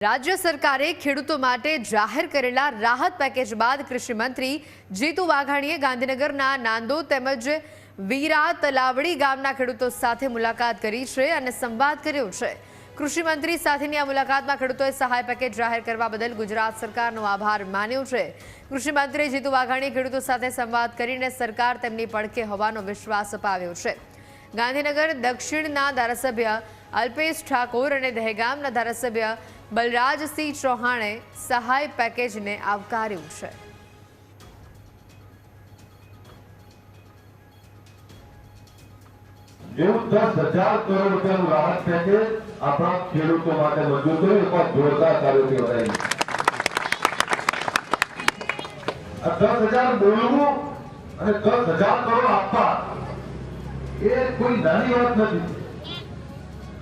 રાજ્ય સરકારે ખેડૂતો માટે જાહેર કરેલા રાહત પેકેજ બાદ કૃષિ મંત્રી જીતુ વાઘાણીએ ગાંધીનગરના નાંદો તેમજ વીરા તલાવડી ગામના ખેડૂતો સાથે મુલાકાત કરી છે અને સંવાદ કર્યો છે. કૃષિ મંત્રી સાથેની આ મુલાકાતમાં ખેડૂતોએ સહાય પેકેજ જાહેર કરવા બદલ ગુજરાત સરકારનો આભાર માન્યો છે. કૃષિ મંત્રી જીતુ વાઘાણીએ ખેડૂતો સાથે સંવાદ કરીને સરકાર તેમની પડખે હોવાનો વિશ્વાસ અપાવ્યો છે. ગાંધીનગર દક્ષિણના ધારાસભ્ય અલ્પેશ ઠાકોર અને દહેગામના ધારાસભ્ય બલરાજસિંહ ચૌહાણે સહાય પેકેજને આવકાર્યું છે. એવું દસ હજાર કરોડ રૂપિયાનું રાહત પેકેજ આપણા ખેડૂતો માટે મંજૂર કર્યું એમાં જોરદાર કાર્યથી વધારી દસ હજાર બોલવું અને દસ હજાર કરોડ આપવા એ કોઈ નાની વાત નથી.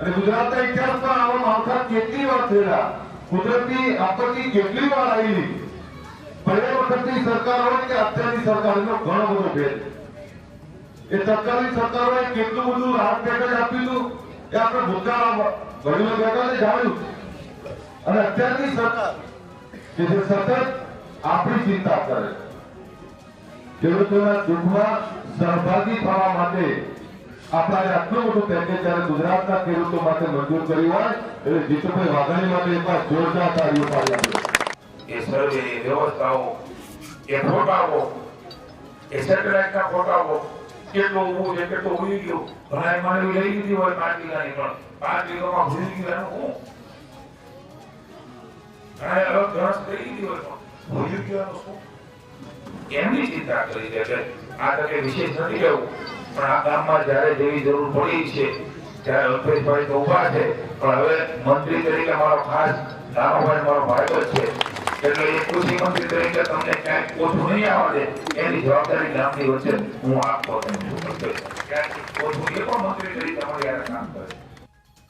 અને ગુજરાતના ઇતિહાસમાં આવા માવઠા કેટલી વાર થયેલા? કુદરતી આપત્તિ કેટલી વાર આવેલી પહેલા વખતની સરકાર હોય કે અત્યારની સરકાર? એનો ઘણો બધો ભેદ. એ તત્કાલીન સરકારોએ કેટલું બધું રાહત પેકેજ આપ્યું એ આપણે ભૂતકાળ ઘણી છે જાણ્યું. અને અત્યારની સરકાર, કે જે સતત આપણી ચિંતા કરે, ખેડૂતોના દુઃખમાં સહભાગી થવા માટે આપણા આટલો મોટું પેકેજ જ્યારે ગુજરાતના ખેડૂતો માટે મંજૂર કર્યું હોય, એટલે જીતુભાઈ વાઘાણી માટે એકવાર જોરદાર તાળીઓ પાડી એ સર્વે વ્યવસ્થાઓ, એ ફોટાઓ, એ સેટેલાઇટના ફોટાઓ, કેટલો ઊભું છે, કેટલો ઉડી ગયો. ઘણા માનવી લઈ લીધી હોય પાંચ વીઘાની પણ. પાંચ વીઘામાં ભૂલી ગયું હું? ઘણા અલગ ઘરસ કરી લીધી હોય પણ. ભૂલી ગયું શું? એમની ચિંતા કરી દે આ તકે વિશેષ નથી કહેવું પણ આ ગામમાં જ્યારે જેવી જરૂર પડી છે, ત્યારે અલ્પેશભાઈ તો ઊભા છે. પણ હવે મંત્રી તરીકે મારો ખાસ નાનોભાઈ મારો ભાઈઓ છે. એટલે એ કૃષિ મંત્રી તરીકે તમને ક્યાંક ઓછું નહીં આવડે, એની જવાબદારી ગામની વચ્ચે હું આપતો છું ઓછું એ પણ મંત્રી તરીકે